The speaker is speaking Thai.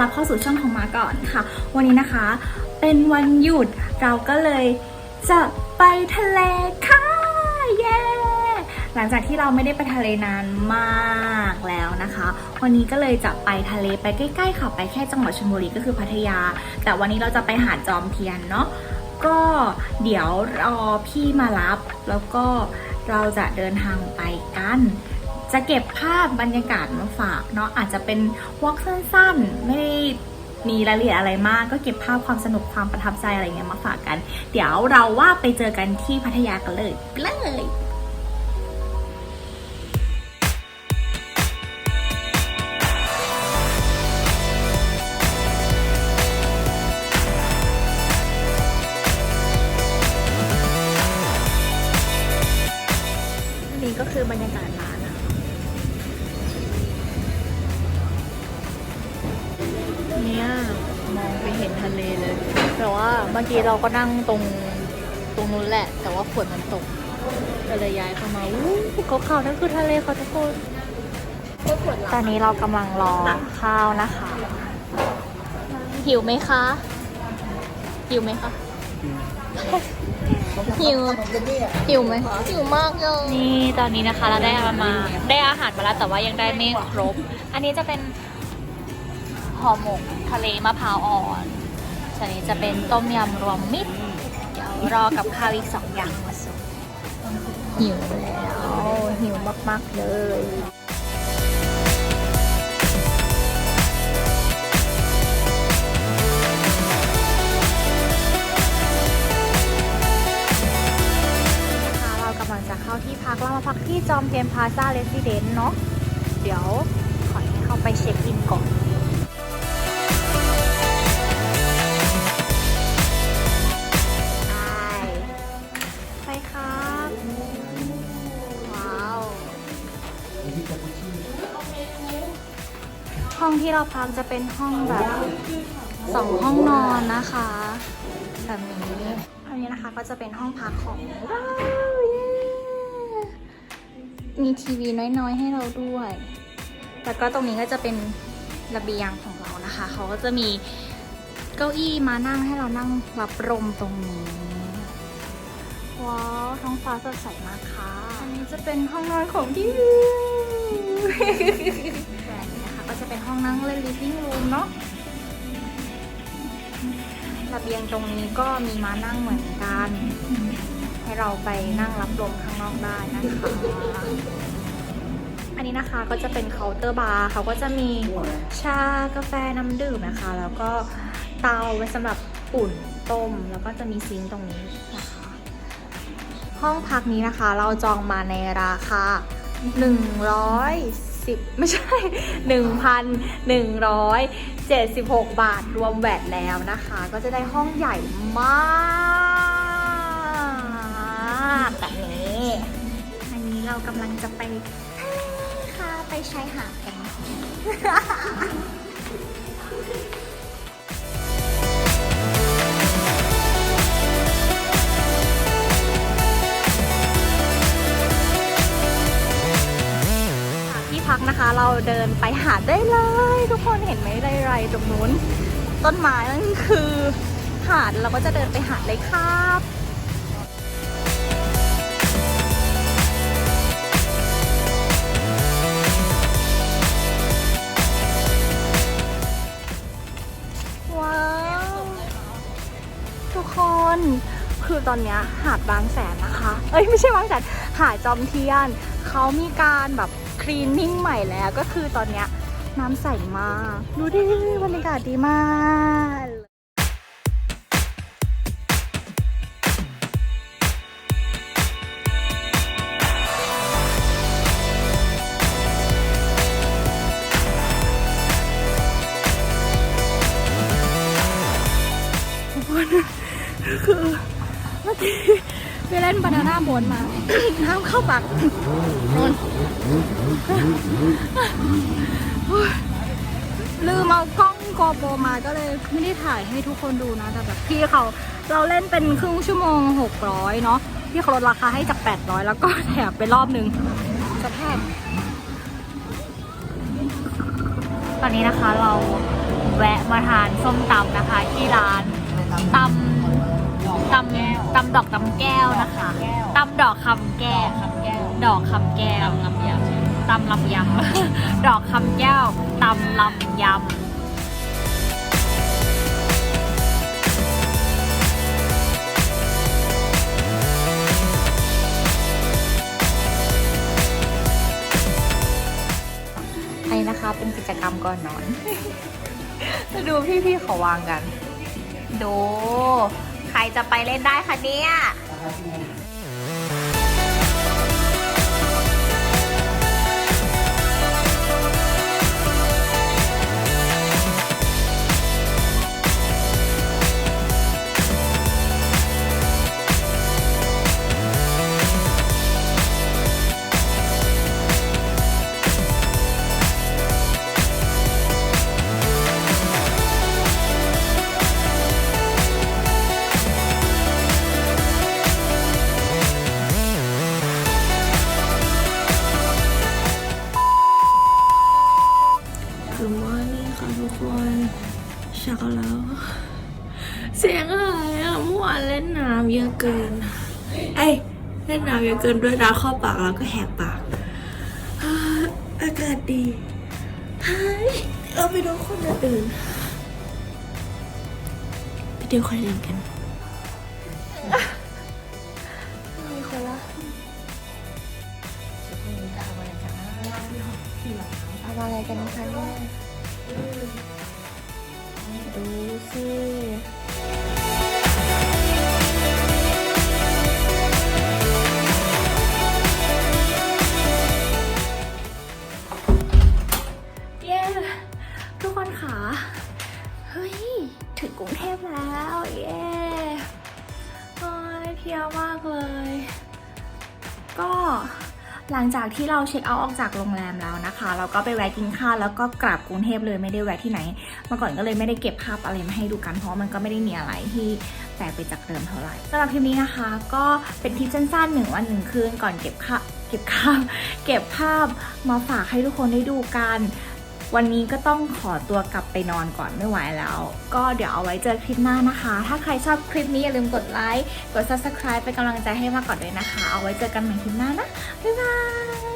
รับเข้าสู่ช่องของมาก่อนค่ะ วันนี้นะคะ เป็นวันหยุดเราก็เลยจะไปทะเลค่ะเย้หลังจากที่เราไม่ได้ไปทะเลนานมากแล้วนะคะ วันนี้ก็เลยจะไปทะเลไปใกล้ๆค่ะไปแค่จังหวัดชลบุรีก็คือพัทยา แต่วันนี้เราจะไปหาดจอมเทียนเนาะก็เดี๋ยวรอพี่มารับ แล้วก็เราจะเดินทางไปกัน จะเก็บภาพบรรยากาศมาฝากเนาะอาจจะเป็นวอล์กสั้นๆ ไม่ได้มีรายละเอียดอะไรมากก็เก็บภาพความสนุกความประทับใจอะไรเงี้ยมาฝากกัน เดี๋ยวเราว่าไปเจอกันที่พัทยากันเลยไปเลยนี่ก็คือบรรยากาศ แต่ว่าเมื่อกี้เราก็นั่งตรงตรงนู้นแหละ แต่ว่าฝนมันตกก็เลยย้ายเข้ามาอู้เขาขาวนั่นคือทะเลค่ะทุกคน ตอนนี้เรากำลังรอข้าวนะคะหิวไหมคะหิวไหมคะหิวหิวไหมหิวมากเลยนี่ตอนนี้นะคะเราได้อามาได้อาหารมาแล้วแต่ว่ายังได้ไม่ครบ อันนี้จะเป็นห่อหมกทะเลมะพร้าวอ่อน ส่วนนี้จะเป็นต้มยำรวมมิตร เดี๋ยวรอกับข้าวอีกสองอย่างมาส่งหิวแล้วหิวมากๆเลยเรากำลังจะเข้าที่พักเรามาพักที่จอมเทียนพาซาเรสซิเดนต์เนาะ เดี๋ยวขอให้เข้าไปเช็คอินก่อน ห้องที่เราพักจะเป็นห้องแบบสองห้องนอนนะคะแบบนี้อันนี้นะคะก็จะเป็นห้องพักของเรามีทีวีน้อยๆให้เราด้วย แล้วก็ตรงนี้ก็จะเป็นระเบียงของเรานะคะ เขาก็จะมีเก้าอี้มานั่งให้เรานั่งรับลมตรงนี้ ว้าว ท้องฟ้าสดใสมากค่ะ อันนี้จะเป็นห้องนอนของพี่วิว จะเป็นห้องนั่งเล่น living room เนาะระเบียงตรงนี้ก็มีม้านั่งเหมือนกัน ให้เราไปนั่งรับลมข้างนอกได้นะคะ อันนี้นะคะก็จะเป็นเคาน์เตอร์บาร์เขาก็จะมีชากาแฟน้ำดื่มนะคะ แล้วก็เตาไว้สำหรับอุ่นต้ม แล้วก็จะมีซิงค์ตรงนี้นะคะ ห้องพักนี้นะคะเราจองมาในราคา 110ไม่ใช่ 1,176 บาทรวมแหวนแล้วนะคะ ก็จะได้ห้องใหญ่มากแบบนี้ อันนี้เรากำลังจะไปทะเลค่ะไปชายหาดกัน พักนะคะ เราเดินไปหาดได้เลย ทุกคนเห็นไหมไรๆตรงนู้น ต้นไม้นั่นคือหาดเราก็จะเดินไปหาดเลยครับว้าวทุกคนคือตอนเนี้ยหาดบางแสนนะคะ เอ้ยไม่ใช่บางแสนหาดจอมเทียนเขามีการแบบ คลีนนิ่งใหม่แล้วก็คือตอนเนี้ยน้ำใสมากดูดิบรรยากาศดีมากคือเมื่อกี้ ไปเล่นบานาน่าโบนมาห้ามเข้าปากนนลืมเอากล้องโกโปรมาก็เลยไม่ได้ถ่ายให้ทุกคนดูนะ แต่แบบพี่เขาเราเล่นเป็นครึ่งชั่วโมง 600 เนาะพี่เขาลดราคาให้จาก 800 แล้วก็แถมไปรอบนึงจะแพตอนนี้นะคะเราแวะมาทานส้มตำนะคะ ที่ร้านตำ ตำตำดอกตำแก้วนะคะตำดอกคำแก้วคำแก้ว ดอกคำแก้วลำยำตำลำยำ ดอกคำแก้วตำลำยำอันนี้นะคะเป็นกิจกรรมก่อนนอนมาดูพี่ๆเขาวางกัน ดู ใครจะไปเล่นได้คะเนี่ย ทุกคนเช้าแล้ว เสียงอะไรอะเมื่อวานเล่นน้ำเยอะเกินเอ้ยเล่นน้ำเยอะเกินด้วยน้ำเข้าปากแล้วก็แหกปาก อากาศดีเฮ้ยเราไปดูคนอื่นไปดูคนอื่นกันมีคนละทำอะไรกันคะเนี่ย ดูสิเย้ทุกคนค่ะ เฮ้ย ถึงกรุงเทพแล้ว เย้โอ้ยเพียวมากเลย ก็ หลังจากที่เราเช็คเอาท์ออกจากโรงแรมแล้วนะคะ เราก็ไปแวะกินข้าวแล้วก็กลับกรุงเทพเลยไม่ได้แวะที่ไหนเมื่อก่อนก็เลยไม่ได้เก็บภาพอะไรมาให้ดูกันเพราะมันก็ไม่ได้มีอะไรที่แตกไปจากเดิมเท่าไหร่สำหรับคลิปนี้นะคะ ก็เป็นทริปสั้นๆหนึ่งวันหนึ่งคืนก่อนเก็บข้าเก็บข้าวเก็บภาพมาฝากให้ทุกคนได้ดูกัน วันนี้ก็ต้องขอตัวกลับไปนอนก่อนไม่ไหวแล้ว ก็เดี๋ยวเอาไว้เจอคลิปหน้านะคะ ถ้าใครชอบคลิปนี้อย่าลืมกดไลค์ กด subscribe เป็นกำลังใจให้มากก่อนด้วยนะคะ เอาไว้เจอกันใหม่คลิปหน้านะ บ๊ายบาย